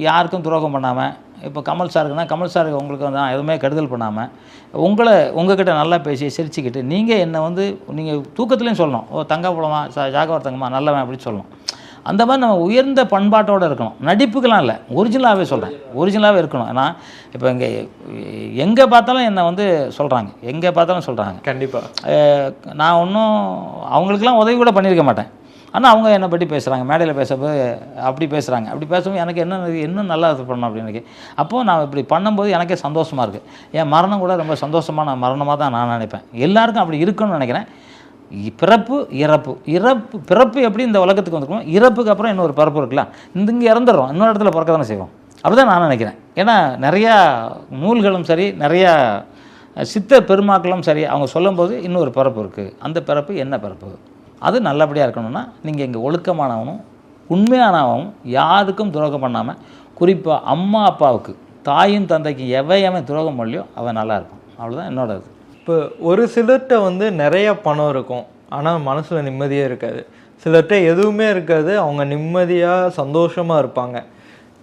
யாருக்கும் துரோகம் பண்ணாமல் இப்போ கமல் சாருக்குன்னா கமல் சாருக்கு உங்களுக்கு வந்து எதுவுமே கெடுதல் பண்ணாமல் உங்களை உங்ககிட்ட நல்லா பேசி சிரிச்சுக்கிட்டு நீங்கள் என்னை வந்து நீங்கள் தூக்கத்துலேயும் சொல்லணும். ஓ தங்க போலமா ஜாகவர் தங்கம்மா நல்லவன் அப்படின்னு சொல்லணும். அந்த மாதிரி நம்ம உயர்ந்த பண்பாட்டோடு இருக்கணும். நடிப்புக்கெல்லாம் இல்லை. ஒரிஜினலாகவே சொல்கிறேன் ஒரிஜினலாகவே இருக்கணும். ஏன்னா இப்போ இங்கே எங்கே பார்த்தாலும் என்னை வந்து சொல்கிறாங்க எங்கே பார்த்தாலும் சொல்கிறாங்க கண்டிப்பா. அஹ் நான் ஒன்றும் அவங்களுக்கெல்லாம் உதவி கூட பண்ணியிருக்க மாட்டேன். ஆனால் அவங்க என்னை பற்றி பேசுகிறாங்க மேடையில் பேசும்போது அப்படி பேசுகிறாங்க அப்படி பேசும்போது எனக்கு என்ன இன்னும் நல்லா இது பண்ணணும் அப்படின்னு அப்போது நான் இப்படி பண்ணும்போது எனக்கே சந்தோஷமாக இருக்குது என் மரணம் கூட ரொம்ப சந்தோஷமான மரணமாக தான் நான் நினைப்பேன். எல்லாருக்கும் அப்படி இருக்குன்னு நினைக்கிறேன். பிறப்பு இறப்பு. இறப்பு பிறப்பு எப்படி இந்த உலகத்துக்கு வந்துருக்கோம் இறப்புக்கு அப்புறம் இன்னொரு பிறப்பு இருக்கலாம். இந்த இங்கே இறந்துடுறோம். இன்னொரு இடத்துல பிறக்க தானே செய்வோம். அப்படி தான் நான் நினைக்கிறேன். ஏன்னா நிறையா நூல்களும் சரி நிறையா சித்த பெருமாக்களும் சரி அவங்க சொல்லும்போது இன்னொரு பிறப்பு இருக்குது அந்த பிறப்பு என்ன பிறப்பு? அது நல்லபடியாக இருக்கணும்னா நீங்கள் இங்கே ஒழுக்கமானவனும் உண்மையானவனும் யாருக்கும் துரோகம் பண்ணாமல் குறிப்பாக அம்மா அப்பாவுக்கு தாயும் தந்தைக்கு எவையவன் துரோகம் பண்ணலையோ அவன் நல்லா இருப்பான். அவ்வளோதான் என்னோட இது இப்போ ஒரு சிலர்கிட்ட வந்து நிறைய பணம் இருக்கும். ஆனால் மனசில் நிம்மதியே இருக்காது. சிலர்கிட்ட எதுவுமே இருக்காது. அவங்க நிம்மதியாக சந்தோஷமாக இருப்பாங்க.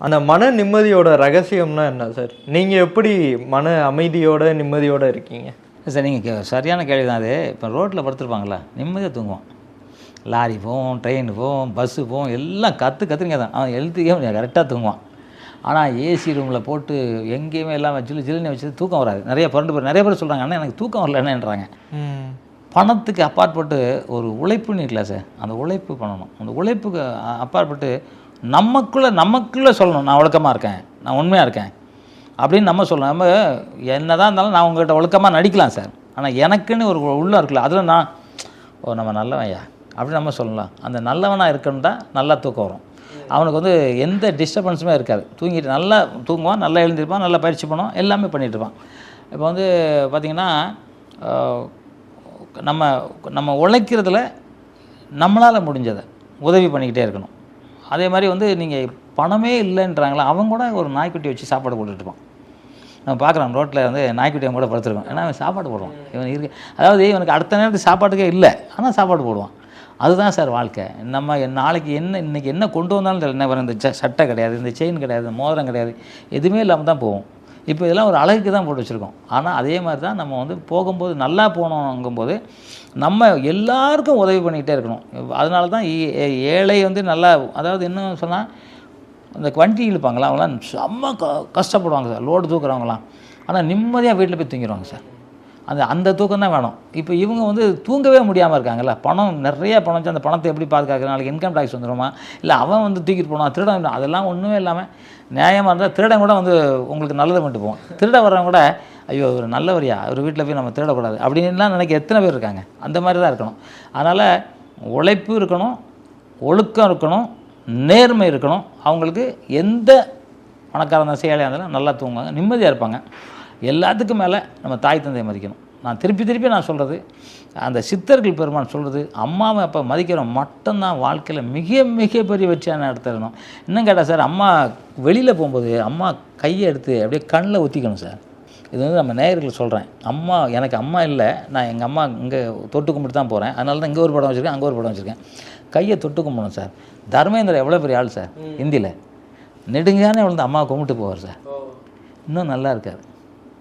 அந்த மன நிம்மதியோட ரகசியம்னா என்ன சார்? நீங்கள் எப்படி மன அமைதியோட நிம்மதியோட இருக்கீங்க? சார் நீங்கள் சரியான கேள்வி தான் அது. இப்போ ரோட்டில் படுத்துருப்பாங்களா நிம்மதியாக தூங்குவோம். லாரி போவோம் ட்ரெயின் போவோம் பஸ்ஸு போவோம் எல்லாம் கற்று கற்றுங்க தான் அவன் எழுத்துக்கே கரெக்டாக தூங்குவான். ஆனால் ஏசி ரூமில் போட்டு எங்கேயுமே இல்லாமல் ஜில்லு ஜில்லுன்னு வச்சு தூக்கம் வராது. நிறைய பிறண்டு பேர் நிறைய பேர் சொல்கிறாங்க அண்ணா எனக்கு தூக்கம் வரல என்னன்றாங்க. பணத்துக்கு அப்பாற்பட்டு ஒரு உழைப்புன்னு இல்லை சார் அந்த உழைப்பு பண்ணணும். அந்த உழைப்புக்கு அப்பாற்பட்டு நமக்குள்ளே நமக்குள்ளே சொல்லணும். நான் ஒழுக்கமாக இருக்கேன் நான் உண்மையாக இருக்கேன் அப்படின்னு நம்ம சொல்லணும். நம்ம என்னதான் இருந்தாலும் நான் உங்கள்கிட்ட ஒழுக்கமாக நடிக்கலாம் சார். ஆனால் எனக்குன்னு ஒரு உள்ள இருக்குல்ல அதில் நான் ஓ நம்ம நல்லவன்யா அப்படின்னு நம்ம சொல்லலாம். அந்த நல்லவனாக இருக்கணும் தான் நல்லா தூக்கம் வரும். அவனுக்கு வந்து எந்த டிஸ்டர்பன்ஸுமே இருக்காது. தூங்கிட்டு நல்லா தூங்குவான் நல்லா எழுந்திருப்பான் நல்லா பயிற்சி பண்ணுவான் எல்லாமே பண்ணிட்டு இருப்பான். இப்போ வந்து பார்த்திங்கன்னா நம்ம நம்ம உழைக்கிறதுல நம்மளால் முடிஞ்சதை உதவி பண்ணிக்கிட்டே இருக்கணும். அதே மாதிரி வந்து நீங்கள் பணமே இல்லைன்றாங்களா அவங்க கூட ஒரு நாய்க்குட்டி வச்சு சாப்பாடு போட்டுட்டுருப்பான் நம்ம பார்க்குறோம் ரோட்டில் வந்து நாய்க்குட்டியை கூட படுத்துருக்கோம் ஏன்னா அவன் சாப்பாடு போடுவான். இவன் இருக்கு அதாவது இவனுக்கு அடுத்த நேரத்துக்கு சாப்பாட்டுக்கே இல்லை ஆனால் சாப்பாடு போடுவான். அதுதான் சார் வாழ்க்கை. நம்ம நாளைக்கு என்ன இன்னைக்கு என்ன கொண்டு வந்தாலும் தெரியல. என்ன இந்த ச- சட்டை கிடையாது இந்த செயின் கிடையாது இந்த மோதிரம் கிடையாது. எதுவுமே இல்லாமல் தான் போவோம். இப்போ இதெல்லாம் ஒரு அழகுக்கு தான் போட்டு வச்சுருக்கோம். ஆனால் அதே மாதிரி தான் நம்ம வந்து போகும்போது நல்லா போகணுங்கும்போது நம்ம எல்லாருக்கும் உதவி பண்ணிக்கிட்டே இருக்கணும். அதனால தான் ஏ- ஏ- ஏழை வந்து நல்லா அதாவது என்ன சொன்னால் அந்த வண்டி இழுப்பாங்களா அவங்களாம் செம்ம க கஷ்டப்படுவாங்க சார். லோடு தூக்குறவங்களாம். ஆனால் நிம்மதியாக வீட்டில் போய் தூங்கிடுவாங்க சார். அந்த அந்த தூக்கம் தான் வேணும். இப்போ இவங்க வந்து தூங்கவே முடியாமல் இருக்காங்கல்ல. பணம் நிறைய பணம் வச்சு அந்த பணத்தை எப்படி பாதுகாக்கிற நாளைக்கு இன்கம் டேக்ஸ் வந்துடுமா இல்லை அவன் வந்து தூக்கிட்டு போனான் திருடன் அதெல்லாம் ஒன்றுமே இல்லாமல் நியாயமாக இருந்தால் திருடன் கூட வந்து உங்களுக்கு நல்லதை பண்ணிட்டு போவான். திருட வர்றவங்க கூட ஐயோ ஒரு நல்லவரியா. ஒரு வீட்டில் போய் நம்ம திருடக்கூடாது. அப்படின்லாம் நினைக்க எத்தனை பேர் இருக்காங்க. அந்த மாதிரி தான் இருக்கணும். அதனால் உழைப்பு இருக்கணும் ஒழுக்கம் இருக்கணும் நேர்மை இருக்கணும். அவங்களுக்கு எந்த பணக்காரன் இருந்தாலும் சேலையாக இருந்தாலும் நல்லா தூங்குவாங்க. நிம்மதியாக இருப்பாங்க. எல்லாத்துக்கும் மேலே நம்ம தாய் தந்தையை மதிக்கணும். நான் திருப்பி திருப்பி நான் சொல்கிறது அந்த சித்தர்கள் பெருமான் சொல்கிறது அம்மாவை அப்போ மதிக்கிறோம் மட்டும்தான் வாழ்க்கையில் மிக மிக பெரிய வெற்றியான எடுத்துடணும் இன்னும் கேட்டால் சார் அம்மா வெளியில் போகும்போது அம்மா கையை எடுத்து அப்படியே கண்ணில் ஊற்றிக்கணும் சார். இது வந்து நம்ம நேயர்கள் சொல்கிறேன் அம்மா எனக்கு அம்மா இல்லை நான் எங்கள் அம்மா இங்கே தொட்டு கும்பிட்டு தான் போகிறேன் அதனால தான் இங்கே ஒரு படம் வச்சுருக்கேன் அங்கே ஒரு படம் வச்சுருக்கேன். கையை தொட்டு கும்பிடணும் சார். தர்மேந்திரா எவ்வளோ பெரிய ஆள் சார்? ஹிந்தியில். நெடுங்கானே விழுந்து அம்மா கும்பிட்டு போவார் சார். இன்னும் நல்லா இருக்கார்.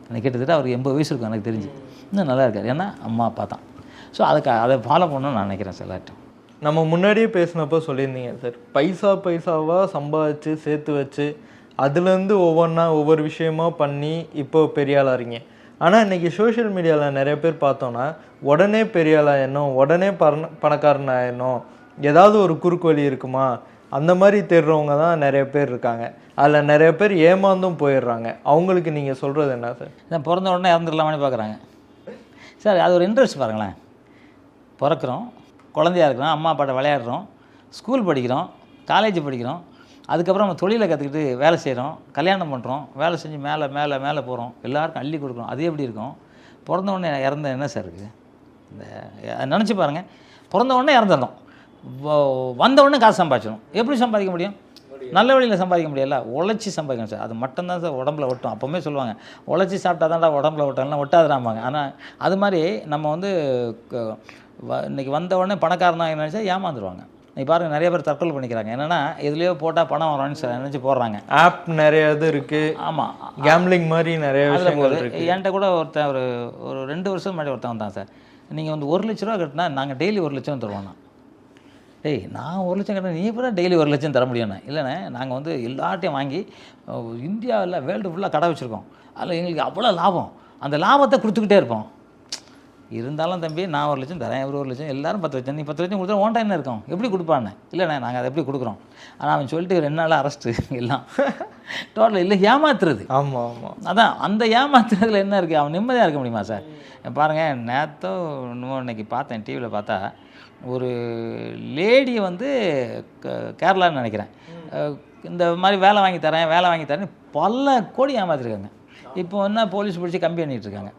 எனக்கு கிட்டத்தட்ட அவருக்கு எண்பது வயசு இருக்கும் எனக்கு தெரிஞ்சு. இன்னும் நல்லா இருக்கார். ஏன்னா அம்மா அப்பா தான். ஸோ அதுக்கு அதை ஃபாலோ பண்ணணும்னு நான் நினைக்கிறேன் சார் எல்லாட்டும் நம்ம முன்னாடியே பேசினப்போ சொல்லியிருந்தீங்க சார். பைசா பைசாவாக சம்பாதிச்சு சேர்த்து வச்சு அதுலேருந்து ஒவ்வொன்றா ஒவ்வொரு விஷயமா பண்ணி இப்போ பெரிய ஆளாகிறீங்க ஆனால் இன்னைக்கு சோஷியல் மீடியாவில் நிறைய பேர் பார்த்தோன்னா உடனே பெரிய ஆளாயிடணும் உடனே பண பணக்காரன் ஆயிடணும் ஏதாவது ஒரு குறுக்கு வழி இருக்குமா? அந்த மாதிரி தேடுறவங்க தான் நிறைய பேர் இருக்காங்க. அதில் நிறைய பேர் ஏமாந்தும் போயிடுறாங்க. அவங்களுக்கு நீங்கள் சொல்கிறது என்ன சார்? நான் பிறந்த உடனே இறந்துடலாமான்னு பார்க்குறாங்க சார் அது ஒரு இன்ட்ரெஸ்ட் பாருங்களேன். பிறக்கிறோம் குழந்தையா இருக்கிறோம் அம்மா அப்பாட்ட விளையாடுறோம் ஸ்கூல் படிக்கிறோம் காலேஜ் படிக்கிறோம். அதுக்கப்புறம் நம்ம தொழிலை கற்றுக்கிட்டு வேலை செய்கிறோம் கல்யாணம் பண்ணுறோம் வேலை செஞ்சு மேலே மேலே மேலே போகிறோம் எல்லாருக்கும் அள்ளி கொடுக்குறோம். அது எப்படி இருக்கும்? பிறந்த உடனே இறந்த என்ன சார் இருக்குது இந்த நினச்சி பாருங்கள் பிறந்த உடனே இறந்துடணும். வ- வந்த உடனே காசு சம்பாதிச்சிடும் எப்படி சம்பாதிக்க முடியும்? நல்ல வழியில் சம்பாதிக்க முடியல உழைச்சி சம்பாதிக்கணும் சார். அது மட்டும்தான் சார் உடம்புல ஒட்டும். அப்போவுமே சொல்லுவாங்க உழைச்சி சாப்பிட்டா தான்டா உடம்புல ஒட்டம்லாம் ஒட்டாதுறாம்பாங்க ஆனால் அது மாதிரி நம்ம வந்து க- வ- இன்னைக்கு வந்த உடனே பணக்காரனாக நினச்சா ஏமாந்துருவாங்க. இன்னைக்கு பாருங்கள் நிறைய பேர் தற்கொலை பண்ணிக்கிறாங்க. என்னென்னா இதுலேயோ போட்டால் பணம் வரும்னு சார் நினச்சி போடுறாங்க. ஆப் நிறைய இது இருக்குது ஆமாம் கேம்லிங் மாதிரி நிறைய விஷயங்கள் இருக்குது என்கிட்ட கூட ஒருத்தன் ஒரு ஒரு ரெண்டு வருஷம் முன்னாடி ஒருத்தன் வந்தான் சார். நீங்கள் வந்து ஒரு லட்ச ரூபா கட்டினா நாங்கள் டெய்லி ஒரு லட்சம் தருவோம்னா டேய் நான் ஒரு லட்சம் கட்டினா நீ எப்போ டெய்லி ஒரு லட்சம் தர முடியும்ண்ணே இல்லைண்ணே நாங்கள் வந்து எல்லார்ட்டையும் வாங்கி இந்தியாவில் வேர்ல்டு ஃபுல்லாக கடை வச்சுருக்கோம். அதில் எங்களுக்கு அவ்வளோ லாபம். அந்த லாபத்தை கொடுத்துக்கிட்டே இருப்போம். இருந்தாலும் தம்பி நான் ஒரு லட்சம் தரேன் ஒரு லட்சம் எல்லாரும் பத்து லட்சம் நீ பத்து லட்சம் கொடுத்தா ஓன்ட்ட என்ன இருக்கும். எப்படி கொடுப்பான்னு? இல்லைண்ணே நாங்கள் அதை எப்படி கொடுக்குறோம்? ஆனால் அவன் சொல்லிட்டு ரெண்டு நாள் அரெஸ்ட்டு எல்லாம். டோட்டல் இல்லை ஏமாத்துறது. ஆமாம் ஆமாம் அதான் அந்த ஏமாத்துறதுல என்ன இருக்குது அவன் நிம்மதியாக இருக்க முடியுமா சார் பாருங்கள் நேத்தோ இன்னும் இன்னைக்கு பார்த்தேன் டிவியில் பார்த்தா ஒரு லேடி வந்து க- கேரளான்னு நினைக்கிறேன். இந்த மாதிரி வேலை வாங்கி தரேன் வேலை வாங்கி தரேன் பல கோடி ஏமாத்திருக்காங்க. இப்போ என்ன போலீஸ் பிடிச்சி கம்பி பண்ணிட்டு இருக்காங்க.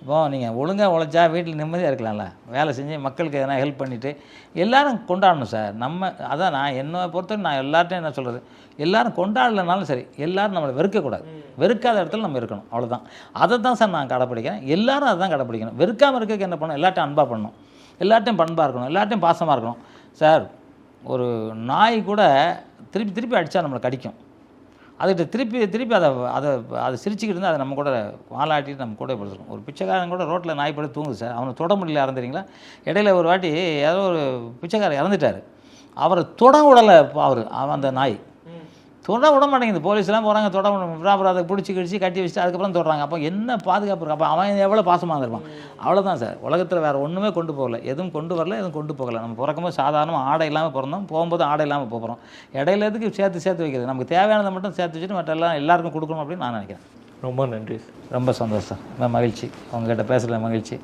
இப்போ நீங்கள் ஒழுங்காக உழைச்சா வீட்டில் நிம்மதியாக இருக்கலாம்ல. வேலை செஞ்சு மக்களுக்கு எதனா ஹெல்ப் பண்ணிவிட்டு எல்லாரும் கொண்டாடணும் சார். நம்ம அதான் நான் என்னை பொறுத்தவரை நான் எல்லார்ட்டையும் என்ன சொல்கிறது எல்லாரும் கொண்டாடலைனாலும் சரி எல்லாரும் நம்மளை வெறுக்கக்கூடாது. வெறுக்காத இடத்துல நம்ம இருக்கணும். அவ்வளவுதான். அதை தான் சார் நான் கடைப்பிடிக்கிறேன். எல்லாரும் அதை தான் கடைப்பிடிக்கணும். வெறுக்காமல் இருக்கக்கு என்ன பண்ணணும்? எல்லார்ட்டையும் அன்பாக பண்ணணும். எல்லார்ட்டையும் பண்பாக இருக்கணும் எல்லார்ட்டையும் பாசமாக இருக்கணும். சார் ஒரு நாய் கூட திருப்பி திருப்பி அடித்தா நம்மளை கடிக்கும். அதுகிட்ட திருப்பி திருப்பி அதை அதை அதை சிரிச்சுக்கிட்டு இருந்தால் அதை நம்ம கூட வாழாட்டிட்டு நம்ம கூட படுத்துருக்கோம் ஒரு பிச்சைக்காரன் கூட ரோட்டில் நாய் படுத்து தூங்குது சார். அவனை தொட முடியல இறந்துறீங்களா இடையில ஒரு வாட்டி ஏதோ ஒரு பிச்சைக்காரர் இறந்துட்டார். அவரை தொட விடலை அவர் அந்த நாய். தொட விட மாட்டேங்குது. போலீஸ்லாம் போகிறாங்க தொட அப்புறம் அதை பிடிச்சி கிடிச்சி கட்டி வச்சுட்டு அதுக்கப்புறம் தொடுறாங்க. அப்போ என்ன பாதுகாப்பு இருக்கு? அப்போ அவன் எவ்வளோ பாசமாக இருப்பான் அவ்வளோதான் சார். உலகத்தில் வேறு ஒன்றுமே கொண்டு போகல. எதுவும் கொண்டு வரல எதுவும் கொண்டு போகல. நம்ம பிறக்கும்போது சாதாரணமாக ஆடை இல்லாமல் பிறந்தோம். போகும்போது ஆடை இல்லாமல் போகிறோம் இடையில எதுக்கு சேர்த்து சேர்த்து வைக்கிறது? நமக்கு தேவையானதை மட்டும் சேர்த்து வச்சுட்டு மற்ற எல்லாம் எல்லாருக்கும் கொடுக்கணும் அப்படின்னு நான் நினைக்கிறேன். ரொம்ப நன்றி ரொம்ப சந்தோஷம் ரொம்ப மகிழ்ச்சி. உங்ககிட்ட பேசுகிற மகிழ்ச்சி.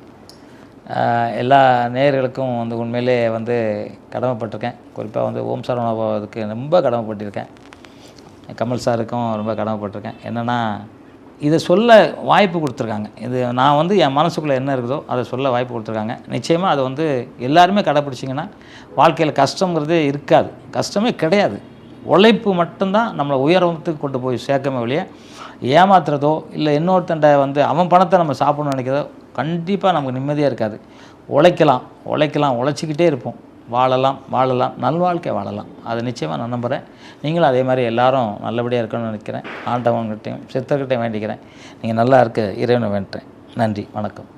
எல்லா நேயர்களுக்கும் வந்து உண்மையிலே வந்து கடமைப்பட்டிருக்கேன். குறிப்பாக வந்து ஓம் சரவணாபாவதுக்கு ரொம்ப கடமைப்பட்டிருக்கேன். கமல் சாருக்கும் ரொம்ப கடமைப்பட்டிருக்கேன். என்னென்னா இதை சொல்ல வாய்ப்பு கொடுத்துருக்காங்க. இது நான் வந்து என் மனசுக்குள்ளே என்ன இருக்குதோ அதை சொல்ல வாய்ப்பு கொடுத்துருக்காங்க. நிச்சயமாக அதை வந்து எல்லாருமே கடைப்பிடிச்சிங்கன்னா வாழ்க்கையில் கஷ்டங்கிறதே இருக்காது. கஷ்டமே கிடையாது. உழைப்பு மட்டும்தான் நம்மளை உயரத்துக்கு கொண்டு போய் சேர்க்கமே வழியே ஏமாத்துறதோ இல்லை இன்னொருத்தண்ட வந்து அவன் பணத்தை நம்ம சாப்பிடணும்னு நினைக்கிறதோ கண்டிப்பாக நமக்கு நிம்மதியாக இருக்காது. உழைக்கலாம் உழைக்கலாம் உழைச்சிக்கிட்டே இருப்போம். வாழலாம் வாழலாம். நல்வாழ்க்கை வாழலாம். அதை நிச்சயமாக நான் நம்புகிறேன் நீங்களும் அதே மாதிரி எல்லாரும் நல்லபடியாக இருக்கணும்னு நினைக்கிறேன். ஆண்டவங்கிட்டையும் சித்தர்கிட்டையும் வேண்டிக்கிறேன். நீங்கள் நல்லா இருக்க இறைவனை வேண்டுறேன். நன்றி வணக்கம்.